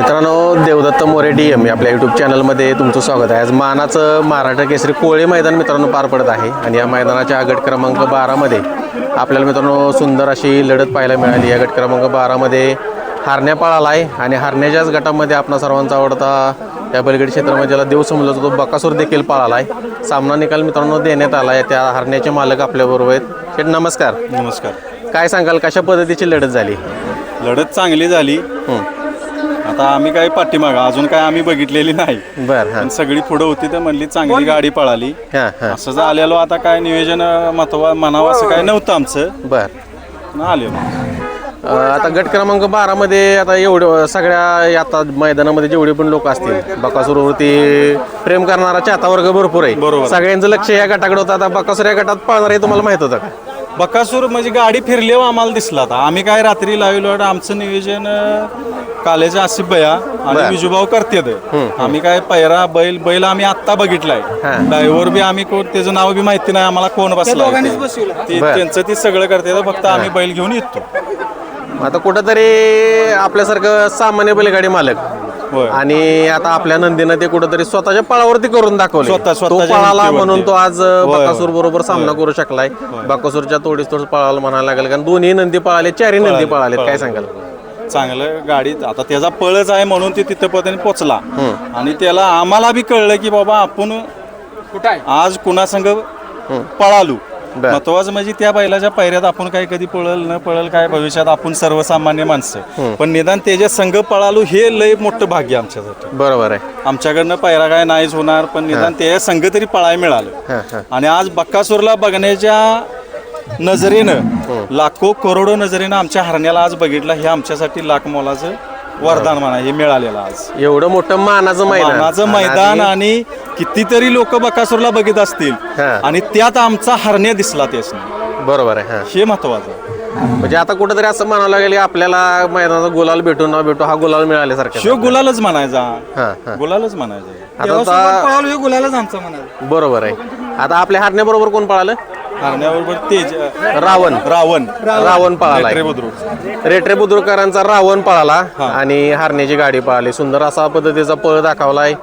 मित्रांनो Devdatt More D M आपल्या YouTube चॅनलमध्ये तुमचं स्वागत आहे. आज मानाचं महाराष्ट्र केसरी कोळे मैदान मित्रांनो पार पडत आहे आणि या मैदानाच्या गट क्रमांक बारामध्ये आपल्याला मित्रांनो सुंदर अशी लढत पाहायला मिळाली. या गट क्रमांक बारामध्ये हारण्या पळाला आहे आणि हारण्याच्याच गटामध्ये आपला सर्वांचा आवडता या बलगडी क्षेत्रामध्ये ज्याला देव समजला जातो बकासूर देखील पळाला आहे सामना निकाल मित्रांनो देण्यात आला आहे त्या हारण्याचे मालक आपल्याबरोबर आहेत. शेठ नमस्कार. नमस्कार. काय सांगाल कशा पद्धतीची लढत झाली? लढत चांगली झाली. आता आम्ही काही पाठीमागं अजून काय आम्ही बघितलेली नाही. बरं हां. पण सगळी पुढं होती तर म्हणली चांगली गाडी पळाली. हां हां. असं जर आलेलो आता काय नियोजन महत्वा म्हणावं असं काय नव्हतं आमचं. बरं. पण आलेलो अ, आता गट क्रमांक बारामध्ये आता एवढं सगळ्या आता मैदानामध्ये जेवढे पण लोक असतील बकासूरवरती प्रेम करणारा चाहता वर्ग भरपूर आहे. बरोबर. सगळ्यांचं लक्ष या गटाकडे होतं. आता बकासूर या गटात पळणार आहे तुम्हाला माहीत होतं का? बकासूर म्हणजे गाडी फिरल्यावर आम्हाला दिसला आता. आम्ही काय रात्री लावलो आमचं नियोजन अं, कालेचे आसिफ भया आणि बर. विजूभाऊ करतेत. आम्ही काय पैरा बैल बैल आम्ही आत्ता बघितलाय. हा. ड्रायव्हर बी आम्ही कोण त्याचं नाव बी माहिती नाही आम्हाला कोण बसला बर. त्यांचं ते सगळं करते फक्त आम्ही बैल घेऊन येतो. आता कुठंतरी आपल्यासारखं सामान्य बैलगाडी मालक होय. आणि आता आपल्या नंदीनं ते कुठंतरी स्वतःच्या पळावरती करून दाखवले स्वतः- तो स्वतःच्या पळाला हिमतीवरती. म्हणून तो आज होय. बकासूर बरोबर सामना करू शकलाय. बकासूरच्या तोडीस तोड पळाला म्हणायला लागेल कारण दोन्ही नंदी पळाले चारही नंदी पळाले काय सांगाल? चांगलं गाडीत आता त्याचा पळच आहे म्हणून ते तिथं पर्यंत पोचला. आणि त्याला आम्हाला बी कळलं की बाबा आपण आज कुणासंग पळालू. महत्वाचं म्हणजे त्या बैलाच्या पायऱ्यात आपण काय कधी पळल न पळल काय भविष्यात आपण सर्वसामान्य माणसं. पण निदान त्याच्या संघ पळालू हे लय मोठं भाग्य आमच्यासाठी. बरोबर आहे. आमच्याकडनं पायरा काय नाहीच होणार पण निदान त्या संघ तरी पळायला मिळालं. हां हां. आणि आज बक्कासूरला बघण्याच्या नजरेनं लाखो करोडो नजरेनं आमच्या हरण्याला आज बघितलं हे आमच्यासाठी लाख मोलाचं वरदान म्हणा हे मिळालेलं आज. एवढं मोठं मानाचं मैदान. मानाचं मैदान आणि कितीतरी लोक बकासूरला बघित असतील हा. आणि त्यात आमचा हरण्या दिसला तेच बरोबर आहे हां. हे महत्वाचं म्हणजे आता कुठेतरी असं म्हणावं लागेल की आपल्याला मैदानाचा गुलाल भेटू न भेटू हा गुलाल मिळाल्यासारखा. शिव गुलालच म्हणायचा. हा हा. गुलालच म्हणायचा. हे गुलालाच आमचा म्हणाल बरोबर आहे. आता आपल्या हारण्याबरोबर कोण पळालं? हरण्याबरोबर तेज रावण. रावण. रावण. पळाला रेटरे बुद्रुक. रेटरे बुद्रुकरांचा रावण पळाला आणि हारण्याची गाडी पळाली. सुंदर असा पद्धतीचा पळ दाखवलाय.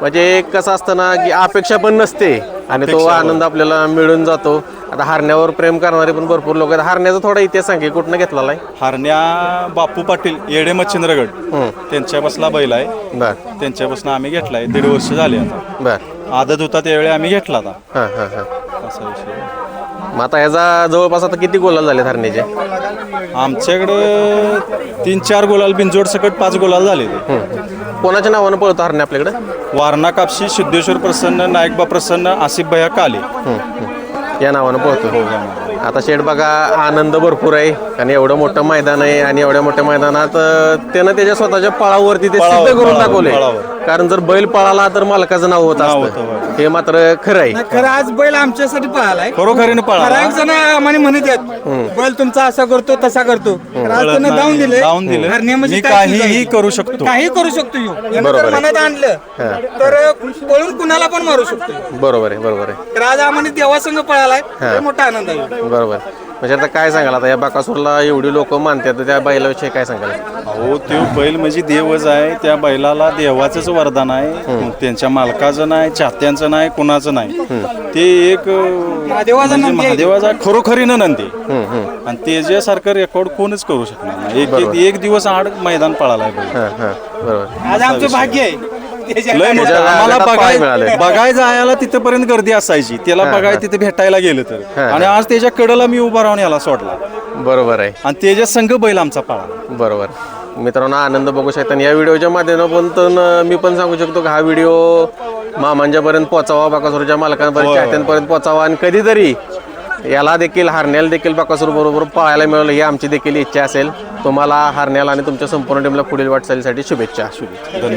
म्हणजे कसं असतं ना की अपेक्षा पण नसते आणि तो आनंद आपल्याला मिळून जातो. आता हारण्यावर प्रेम करणारे पण भरपूर लोक आहेत. हारण्याचा थोडा इतिहास सांगे कुठनं घेतलेला आहे? हरण्या बापू पाटील येडे मच्छिंद्रगड. हं. त्यांच्या बसला बैल आहे. बर. त्यांच्यापासून आम्ही घेतलाय. दीड वर्ष झाले आता. बर. आदत होता त्यावेळी आम्ही घेतला आता. हां हां हां. असा विषय मग आता याचा जवळपास आता किती गोलाल झाले हरण्याचे आमच्याकडं तीन चार गोलाल बिंजोड सकट पाच गोलाल झाले ते. हं. कोणाच्या नावानं पळतो हरणे आपल्याकडे? वारणा कापशी सिद्धेश्वर प्रसन्न नायकबा प्रसन्न आसिफ भया काले. या नावानं पळतो आता शेठ बघा आनंद भरपूर आहे. आणि एवढं मोठं मैदान आहे आणि एवढ्या मोठ्या मैदानात त्यानं त्याच्या स्वतःच्या पळावरती ते सिद्ध करून दाखवले. कारण जर बैल पळाला तर मालकाचं नाव होत असतं. हे मात्र खरं आहे. खरं आज बैल आमच्यासाठी पळालाय. खरोखरीनं पळाला. ठराविक जण आम्हाला म्हणत आहेत बैल तुमचा असा करतो तसा करतो. दावून दिले म्हणजे काय काहीही? करू शकतो. काही करू शकतो. मनात आणलं. तर पळून कुणाला पण मारू शकतो. बरोबर आहे बरोबर आहे. तर आज आम्हाला देवासंग पळालाय. लय मोठा आनंद आहे. बरोबर. म्हणजे आता काय सांगाल? आता या बाकासूरला एवढी लोक मानतात तर त्या बैलाविषयी काय सांगाल? हो तो बैल म्हणजे देवच आहे. त्या बैलाला देवाचंच वरदान आहे. त्यांच्या मालकाचं नाही चाहत्यांचं नाही कुणाचं नाही. ते एक म्हणजे नंदी आहे. महादेवाचा खरोखरीनं नंदी. हं, हं. आणि त्याच्यासारखं रेकॉर्ड कोणच करू शकणार नाही. एक एक- दिवस आड मैदान पळालाय बैल. हां हां. बरोबर. आज आमचं भाग्य आहे. लय मोठं त्याच्या आम्हाला पाय बघाय मिळाले. बघाय जायला तिथपर्यंत गर्दी असायची. त्याला बघाय तिथे भेटायला गेलं तर. आणि आज त्याच्या कडेला मी उभा राहून याला सोडला. बरोबर आहे. आणि त्याच्या संघ बैल आमचा पळाला बरोबर. मित्रांनो आनंद बघू शकता. आणि या व्हिडिओच्या माध्यमातून मी पण सांगू शकतो की हा व्हिडिओ मामांच्यापर्यंत पोचावा बाकासूरच्या मालकांपर्यंत चाहत्यांपर्यंत पोचावा. आणि कधीतरी याला देखील हारण्याला देखील बाकासूर बरोबर पळायला मिळालं ही आमची देखील इच्छा असेल. तुम्हाला हारण्याला आणि तुमच्या संपूर्ण टीमला पुढील वाटचालीसाठी शुभेच्छा. धन्यवाद.